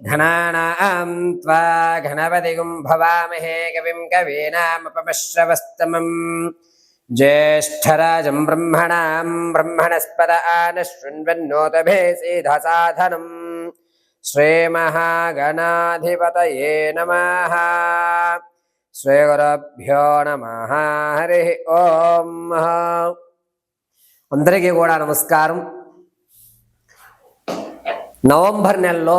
घनानां त्वा घनपतिगुं भवामहे कविं कवीनामपमश्रवस्तमम् ज्येष्ठराजं ब्रह्मणां ब्रह्मणस्पद आनशृण्वन्नोतभेसीधसाधनम् श्रीमहागणाधिपतये नमः శ్రీగురభ్యో నమ హరి ఓం అందరికీ కూడా నమస్కారం నవంబర్ నెలలో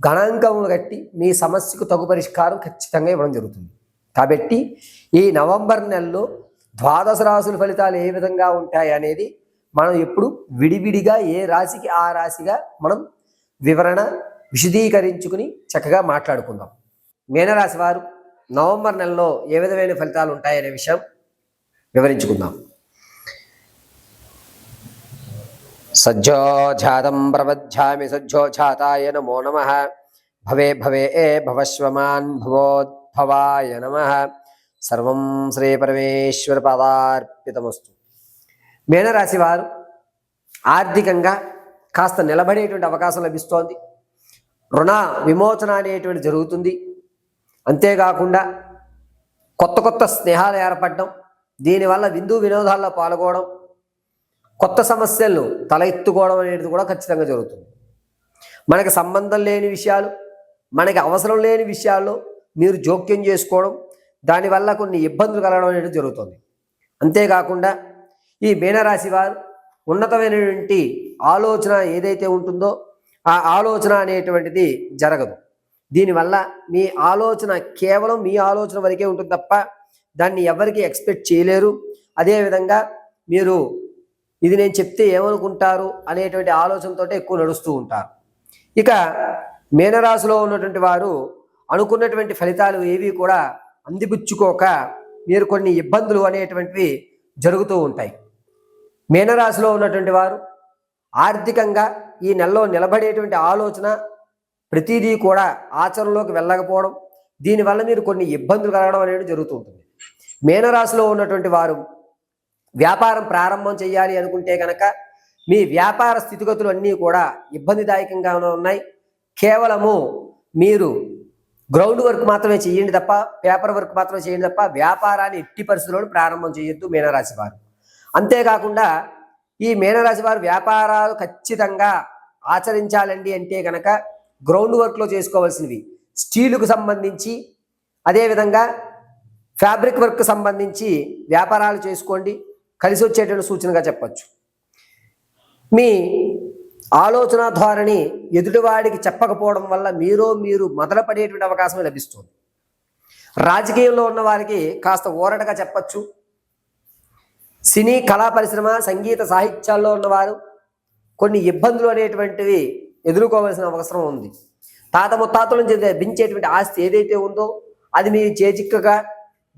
గణాంకమును కట్టి మీ సమస్యకు తగు పరిష్కారం ఖచ్చితంగా ఇవ్వడం జరుగుతుంది. కాబట్టి ఈ నవంబర్ నెలలో ద్వాదశ రాశుల ఫలితాలు ఏ విధంగా ఉంటాయి అనేది మనం ఎప్పుడు విడివిడిగా ఏ రాశికి ఆ రాశిగా మనం వివరణ విశదీకరించుకుని చక్కగా మాట్లాడుకుందాం. మీనరాశి వారు నవంబర్ నెలలో ఏ విధమైన ఫలితాలు ఉంటాయనే విషయం వివరించుకుందాం. సజ్జోజాతం ప్రవధ్యామి సజ్జోజాతాయ నమో నమ భవే భవే ఏ భవశ్వమాన్ భవోద్భవాయ నమ సర్వం శ్రీ పరమేశ్వర పదార్పితమస్తు మేనరాశి వారు ఆర్థికంగా కాస్త నిలబడేటువంటి అవకాశం లభిస్తోంది. రుణ విమోచన అనేటువంటి జరుగుతుంది. అంతేకాకుండా కొత్త కొత్త స్నేహాలు ఏర్పడడం దీనివల్ల విందు వినోదాల్లో పాల్గొనడం కొత్త సమస్యలు తల ఎత్తుకోవడం అనేది కూడా ఖచ్చితంగా జరుగుతుంది. మనకి సంబంధం లేని విషయాలు మనకి అవసరం లేని విషయాల్లో మీరు జోక్యం చేసుకోవడం దానివల్ల కొన్ని ఇబ్బందులు కలగడం అనేది జరుగుతుంది. అంతేకాకుండా ఈ మీనరాశి వారు ఉన్నతమైనటువంటి ఆలోచన ఏదైతే ఉంటుందో ఆ ఆలోచన అనేటువంటిది జరగదు. దీనివల్ల మీ ఆలోచన కేవలం మీ ఆలోచన వరకే ఉంటుంది తప్ప దాన్ని ఎవరికి ఎక్స్పెక్ట్ చేయలేరు. అదేవిధంగా మీరు ఇది నేను చెప్తే ఏమనుకుంటారు అనేటువంటి ఆలోచనతో ఎక్కువ నడుస్తూ ఉంటారు. ఇక మీనరాశిలో ఉన్నటువంటి వారు అనుకున్నటువంటి ఫలితాలు ఏవి కూడా అందిపుచ్చుకోక మీరు కొన్ని ఇబ్బందులు అనేటువంటివి జరుగుతూ ఉంటాయి. మీనరాశిలో ఉన్నటువంటి వారు ఆర్థికంగా ఈ నెలలో నిలబడేటువంటి ఆలోచన ప్రతిదీ కూడా ఆచరణలోకి వెళ్ళకపోవడం దీనివల్ల మీరు కొన్ని ఇబ్బందులు కలగడం అనేది జరుగుతూ ఉంటుంది. మీనరాశిలో ఉన్నటువంటి వారు వ్యాపారం ప్రారంభం చేయాలి అనుకుంటే కనుక మీ వ్యాపార స్థితిగతులు అన్నీ కూడా ఇబ్బందిదాయకంగా ఉన్నాయి. కేవలము మీరు గ్రౌండ్ వర్క్ మాత్రమే చేయండి తప్ప పేపర్ వర్క్ మాత్రమే చేయండి తప్ప వ్యాపారాన్ని ఎట్టి పరిస్థితుల్లో ప్రారంభం చేయొద్దు మీనరాశి వారు. అంతేకాకుండా ఈ మీనరాశి వారు వ్యాపారాలు ఖచ్చితంగా ఆచరించాలండి అంటే కనుక గ్రౌండ్ వర్క్లో చేసుకోవాల్సినవి. స్టీలుకు సంబంధించి అదేవిధంగా ఫ్యాబ్రిక్ వర్క్ సంబంధించి వ్యాపారాలు చేసుకోండి. కలిసి వచ్చేటువంటి సూచనగా చెప్పచ్చు. మీ ఆలోచన ధోరణి ఎదుటివాడికి చెప్పకపోవడం వల్ల మీరు మీరు మొదలుపడేటువంటి అవకాశం లభిస్తుంది. రాజకీయంలో ఉన్న వారికి కాస్త ఊరటగా చెప్పచ్చు. సినీ కళా పరిశ్రమ సంగీత సాహిత్యాల్లో ఉన్నవారు కొన్ని ఇబ్బందులు అనేటువంటివి ఎదుర్కోవాల్సిన అవసరం ఉంది. తాత ముత్తాతల నుంచి లభించేటువంటి ఆస్తి ఏదైతే ఉందో అది మీ చేజిక్కగా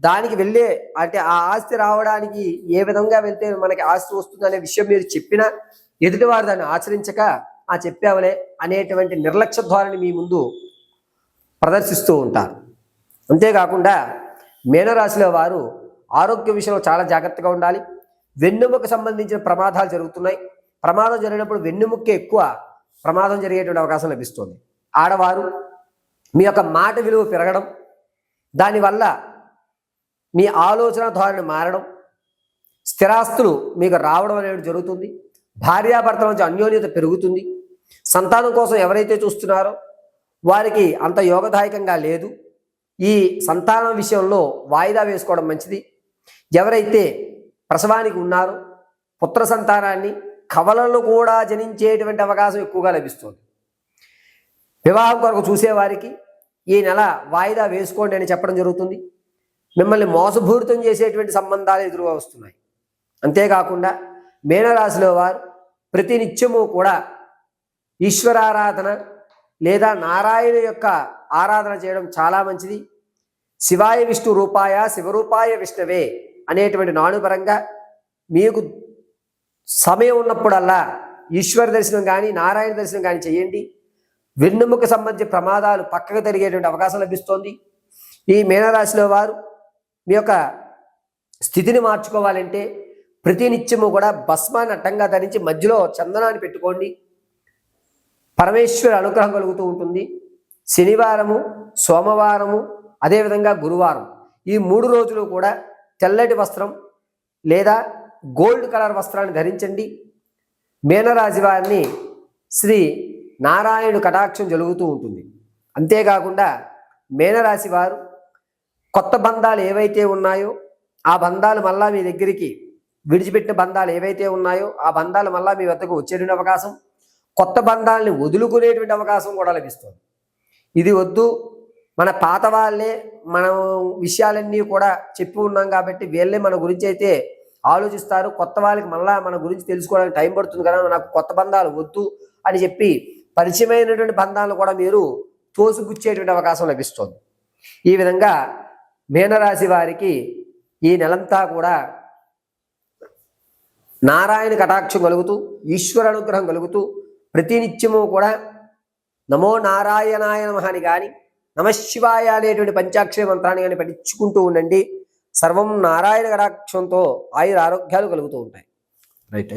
దానికి వెళ్ళే అంటే ఆ ఆస్తి రావడానికి ఏ విధంగా వెళ్తే మనకి ఆస్తి వస్తుంది అనే విషయం మీరు చెప్పినా ఎదుటివారు దాన్ని ఆచరించక ఆ చెప్పావలే అనేటువంటి నిర్లక్ష్య ధోరణి మీ ముందు ప్రదర్శిస్తూ ఉంటారు. అంతేకాకుండా మీనరాశిలో వారు ఆరోగ్య విషయంలో చాలా జాగ్రత్తగా ఉండాలి. వెన్నెముక సంబంధించిన ప్రమాదాలు జరుగుతున్నాయి. ప్రమాదం జరిగినప్పుడు వెన్నెముక్కే ఎక్కువ ప్రమాదం జరిగేటువంటి అవకాశం లభిస్తుంది. ఆడవారు మీ యొక్క మాట విలువ పెరగడం దానివల్ల మీ ఆలోచన ధోరణి మారడం స్థిరాస్తులు మీకు రావడం అనేది జరుగుతుంది. భార్యాభర్తల మధ్య అన్యోన్యత పెరుగుతుంది. సంతానం కోసం ఎవరైతే చూస్తున్నారో వారికి అంత యోగదాయకంగా లేదు. ఈ సంతానం విషయంలో వాయిదా వేసుకోవడం మంచిది. ఎవరైతే ప్రసవానికి ఉన్నారో పుత్ర సంతానాన్ని కవలలు కూడా జనించేటువంటి అవకాశం ఎక్కువగా లభిస్తుంది. వివాహం కొరకు చూసేవారికి ఈ నెల వాయిదా వేసుకోండి అని చెప్పడం జరుగుతుంది. మిమ్మల్ని మోసపూరితం చేసేటువంటి సంబంధాలు ఎదురుగా వస్తున్నాయి. అంతేకాకుండా మీనరాశిలో వారు ప్రతినిత్యము కూడా ఈశ్వరారాధన లేదా నారాయణ యొక్క ఆరాధన చేయడం చాలా మంచిది. శివాయ విష్ణు రూపాయ శివరూపాయ విష్ణవే అనేటువంటి నానుపరంగా మీకు సమయం ఉన్నప్పుడల్లా ఈశ్వర దర్శనం కానీ నారాయణ దర్శనం కానీ చేయండి. వెన్నుముక సంబంధించిన ప్రమాదాలు పక్కకు తిరిగేటువంటి అవకాశం లభిస్తోంది. ఈ మీనరాశిలో వారు మీ యొక్క స్థితిని మార్చుకోవాలంటే ప్రతినిత్యము కూడా భస్మాన్ని అడ్డంగా ధరించి మధ్యలో చందనాన్ని పెట్టుకోండి. పరమేశ్వర అనుగ్రహం కలుగుతూ ఉంటుంది. శనివారము సోమవారము అదేవిధంగా గురువారం. ఈ మూడు రోజులు కూడా తెల్లటి వస్త్రం లేదా గోల్డ్ కలర్ వస్త్రాన్ని ధరించండి. మీనరాశి వారిని శ్రీ నారాయణుడు కటాక్షం జరుగుతూ ఉంటుంది. అంతేకాకుండా మీనరాశి వారు కొత్త బంధాలు ఏవైతే ఉన్నాయో ఆ బంధాలు మళ్ళా మీ దగ్గరికి విడిచిపెట్టిన బంధాలు ఏవైతే ఉన్నాయో ఆ బంధాలు మళ్ళా మీ వద్దకు వచ్చేటువంటి అవకాశం కొత్త బంధాలని వదులుకునేటువంటి అవకాశం కూడా లభిస్తుంది. ఇది వద్దు మన పాత వాళ్ళే మనం విషయాలన్నీ కూడా చెప్పి ఉన్నాం కాబట్టి వీళ్ళే మన గురించి అయితే ఆలోచిస్తారు. కొత్త వాళ్ళకి మళ్ళా మన గురించి తెలుసుకోవడానికి టైం పడుతుంది కదా నాకు కొత్త బంధాలు వద్దు అని చెప్పి పరిచయమైనటువంటి బంధాలను కూడా మీరు తోసిపుచ్చేటువంటి అవకాశం లభిస్తుంది. ఈ విధంగా మీనరాశి వారికి ఈ నెలంతా కూడా నారాయణ కటాక్షం కలుగుతూ ఈశ్వర అనుగ్రహం కలుగుతూ ప్రతినిత్యము కూడా నమో నారాయణాయ మహాని అని కానీ నమశివాయ అనేటువంటి పంచాక్షర మంత్రాన్ని కానీ పఠించుకుంటూ ఉండండి. సర్వం నారాయణ కటాక్షంతో ఆయుర ఆరోగ్యాలు కలుగుతూ ఉంటాయి. రైట్